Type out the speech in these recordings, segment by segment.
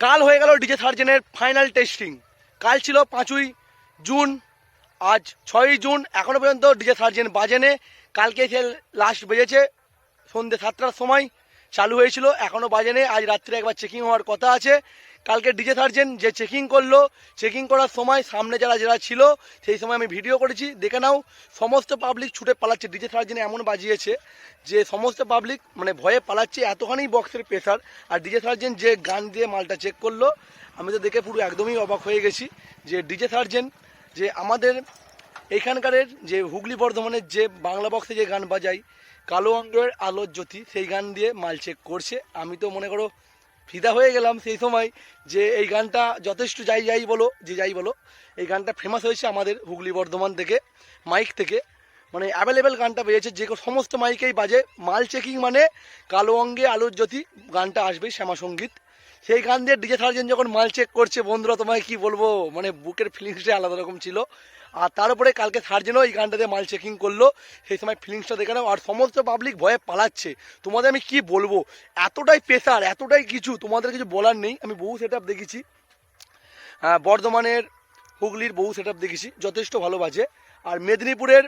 কাল হয়ে গেল ডিজে সার্জেনের ফাইনাল টেস্টিং। কাল ছিল পাঁচই জুন, আজ ছয়ই জুন, এখনও পর্যন্ত ডিজে সার্জেন বাজেনে। কালকে সে লাস্ট বেজেছে সন্ধ্যে সাতটার সময় চালু হয়েছিল, এখনও বাজেনে, আজ রাত্রে একবার চেকিং হওয়ার কথা আছে। কালকে ডিজে সার্জেন যে চেকিং করল, চেকিং করার সময় সামনে যারা যারা ছিল, সেই সময় আমি ভিডিও করেছি। দেখে নাও, সমস্ত পাবলিক ছুটে পালাচ্ছে। ডিজে সার্জেন এমন বাজিয়েছে যে সমস্ত পাবলিক মানে ভয়ে পালাচ্ছে, এতখানি বক্সের প্রেসার আর ডিজে সার্জেন যে গান দিয়ে মালটা চেক করল, আমি তো দেখে পুরো একদমই অবাক হয়ে গেছি যে ডিজে সার্জেন যে আমাদের এইখানকারের যে হুগলি বর্ধমানের যে বাংলা বক্সে যে গান বাজাই কালো অঙ্গের আলোর জ্যোতি, সেই গান দিয়ে মাল চেক করছে। আমি তো মনে করো ফিদা হয়ে গেলাম সেই সময় যে এই গানটা যথেষ্ট যাই যাই বলো, যে যাই বলো, এই গানটা ফেমাস হয়েছে আমাদের হুগলি বর্ধমান থেকে, মাইক থেকে। মানে অ্যাভেলেবেল গানটা পেয়েছে, যে সমস্ত মাইকেই বাজে। মাল চেকিং মানে কালো অঙ্গে আলোর জ্যোতি গানটা আসবে শ্যামা সংগীত সেই গান দিয়ে ডিজে সার্জেন যখন মাল চেক করছে, বন্ধুরা তোমায় কি বলব? মানে বুকের ফিলিংসটাই আলাদা রকম ছিল। আর তার উপরে কালকে সার্জেনও এই গানটা দিয়ে মাল চেকিং করল। সেই সময় ফিলিংসটা দেখে নাও। আর সমস্ত পাবলিক ভয়ে পালাচ্ছে। তোমাদের আমি কি বলব? এতটাই প্রেসার এতটাই কিছু তোমাদের কিছু বলার নেই। আমি বহু সেট দেখেছি। বর্ধমানের হুগলির বহু সেট দেখেছি। যথেষ্ট ভালো বাজে। আর মেদিনীপুরের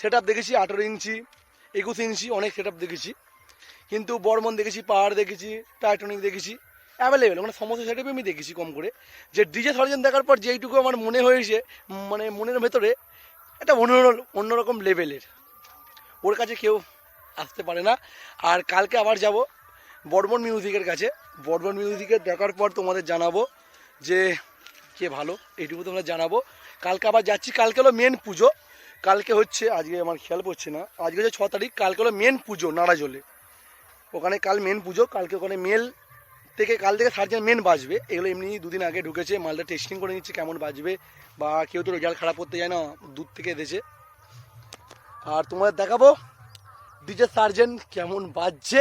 সেট দেখেছি। আঠেরো ইঞ্চি, একুশ ইঞ্চি অনেক সেট দেখেছি। কিন্তু বর্মন দেখেছি, পাহাড় দেখেছি টাইটনিক দেখেছি। অ্যাভেলেবেল মানে সমস্ত সেটআপই আমি দেখেছি কম করে। যে ডিজে সার্জন দেখার পর যেইটুকু আমার মনে হয়েছে মানে মনের ভেতরে একটা অন্য অন্যরকম লেভেলের ওর কাছে কেউ আসতে পারে না। আর কালকে আবার যাব বর্মন মিউজিকের কাছে। বর্মন মিউজিকের দেখার পর তোমাদের জানাব যে কে ভালো, এইটুকু তোমরা জানাব। কালকে আবার যাচ্ছি, কালকে হলো মেন পুজো। কালকে হচ্ছে, আজকে আমার খেয়াল পড়ছে না। আজকে হচ্ছে ছ তারিখ, কালকে হলো মেন পুজো নাড়াজলে ওখানে কাল মেন পুজো, কালকে ওখানে মেল থেকে কাল থেকে সার্জেন মেন বাজবে। এগুলো এমনি দুদিন আগে ঢুকেছে, মালটা টেস্টিং করে নিচ্ছে কেমন বাজবে, বা কেউ তো রেজাল্ট খারাপ করতে যায় না, দূর থেকে এসেছে। আর তোমাদের দেখাবো ডিজে সার্জেন কেমন বাজছে,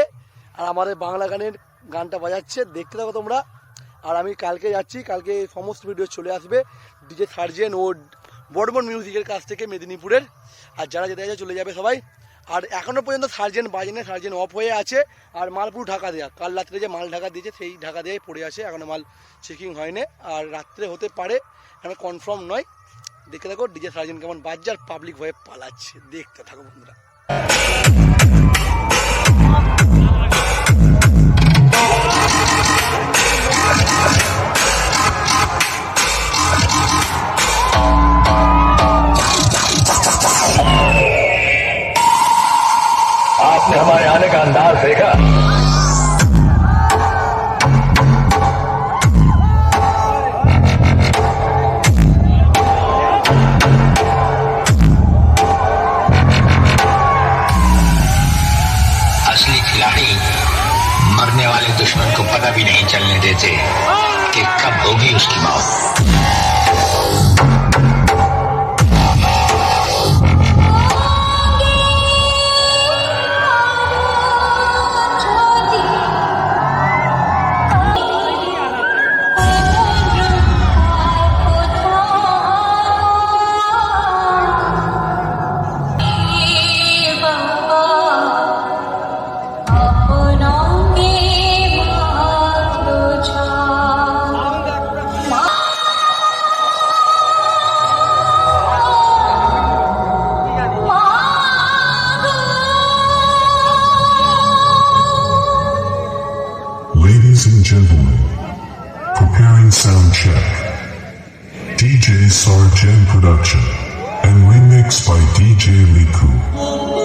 আর আমাদের বাংলা গানের গানটা বাজাচ্ছে, দেখতে থাকো তোমরা। আর আমি কালকে যাচ্ছি, কালকে সমস্ত ভিডিও চলে আসবে। ডিজে সার্জেন ও বর্মন মিউজিকের কাছ থেকে মেদিনীপুরের। আর যারা যেতে যাচ্ছে চলে যাবে সবাই। আর এখনও পর্যন্ত সার্জেন বাজেনে, সার্জেন অফ হয়ে আছে। আর মাল পুরো ঢাকা দেওয়া কাল রাত্রে যে মাল ঢাকা দিয়েছে, সেই ঢাকা দেওয়াই পড়ে আছে। এখনও মাল চেকিং হয়নি। আর রাত্রে হতে পারে, এখন কনফার্ম নয়। দেখে থাকো ডিজে সার্জেন কেমন বাজার পাবলিক ভয়ে পালাচ্ছে। দেখতে থাকো বন্ধুরা। नहीं चलने देते कि कब होगी उसकी मौत? DJ Sargent Production and remix by DJ Liku.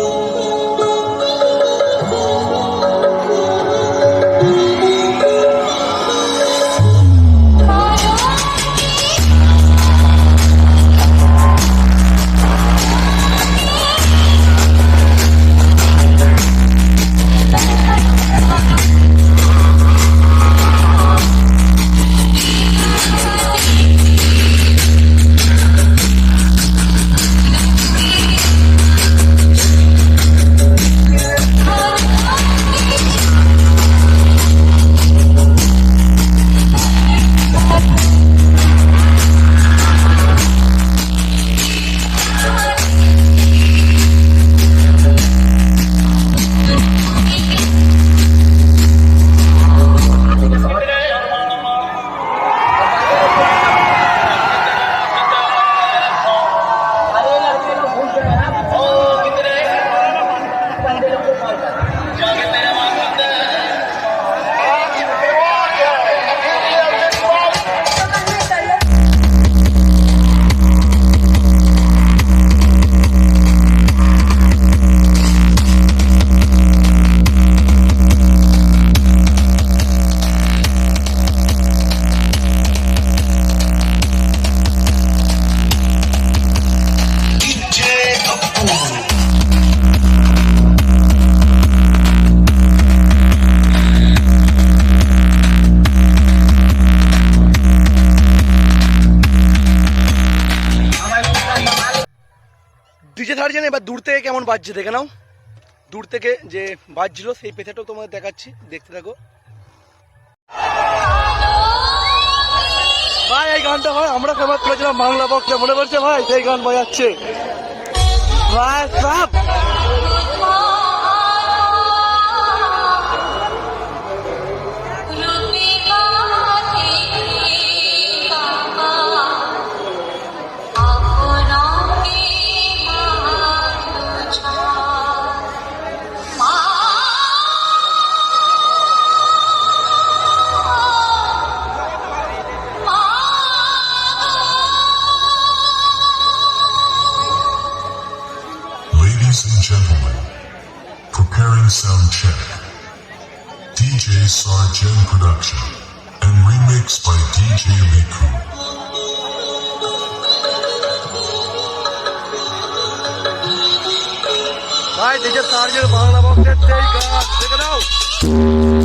দূর থেকে কেমন বাজছে দেখে নাও। দূর থেকে যে বাজছিল সেই পেথাটাও তোমাদের দেখাচ্ছি, দেখতে থাকো। ভাই, এই গানটা ভাই, আমরা ফেমাস করেছিলাম বাংলা বক্সে মনে করছে ভাই, সেই গান বাজাচ্ছে। ভাই সাপ preparing sound check. DJ Sargent Production and remix by DJ Liku. ভাই দেখে তার্জের বাংলা বক্সের সেই গান দেখে নাও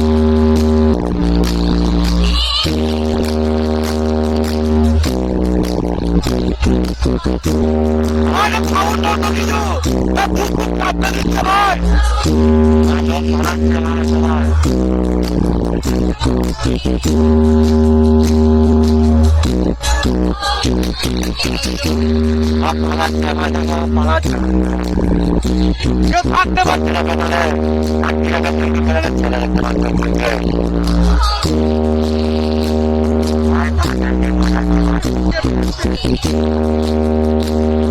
আরে খাওয়ার তো কিছু এ খুব খুব চাপটা দিচ্ছে ভাই